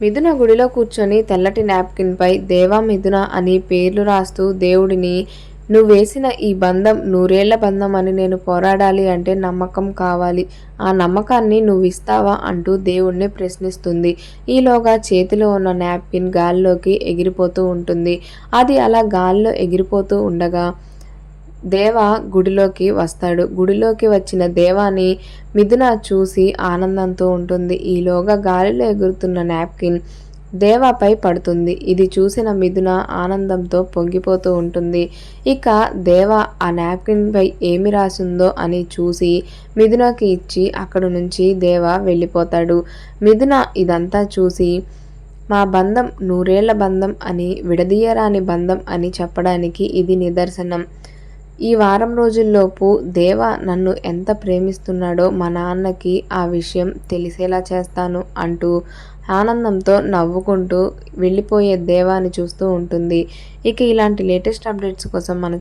మిథున గుడిలో కూర్చొని తెల్లటి నాప్కిన్పై దేవా మిథున అని పేర్లు రాస్తూ దేవుడిని నువ్వు వేసిన ఈ బంధం నూరేళ్ళ బంధం అని నేను పోరాడాలి అంటే నమ్మకం కావాలి. ఆ నమ్మకాన్ని నువ్వు ఇస్తావా అంటూ దేవుణ్ణి ప్రశ్నిస్తుంది. ఈలోగా చేతిలో ఉన్న నాప్కిన్ గాల్లోకి ఎగిరిపోతూ ఉంటుంది. అది అలా గాల్లో ఎగిరిపోతూ ఉండగా దేవ గుడిలోకి వస్తాడు. గుడిలోకి వచ్చిన దేవాని మిథున చూసి ఆనందంతో ఉంటుంది. ఈలోగా గాలిలో ఎగురుతున్న నాప్కిన్ దేవాపై పడుతుంది. ఇది చూసిన మిథున ఆనందంతో పొంగిపోతూ ఉంటుంది. ఇక దేవ ఆ నాప్కిన్పై ఏమి రాసిందో అని చూసి మిథునకి ఇచ్చి అక్కడి నుంచి దేవ వెళ్ళిపోతాడు. మిథున ఇదంతా చూసి మా బంధం నూరేళ్ళ బంధం అని విడదీయరాని బంధం అని చెప్పడానికి ఇది నిదర్శనం. ఈ వారం రోజుల్లోపు దేవ నన్ను ఎంత ప్రేమిస్తున్నాడో మా నాన్నకి ఆ విషయం తెలిసేలా చేస్తాను అంటూ ఆనందంతో నవ్వుకుంటూ వెళ్ళిపోయే దేవాన్ని చూస్తూ ఉంటుంది. ఇక ఇలాంటి లేటెస్ట్ అప్డేట్స్ కోసం మన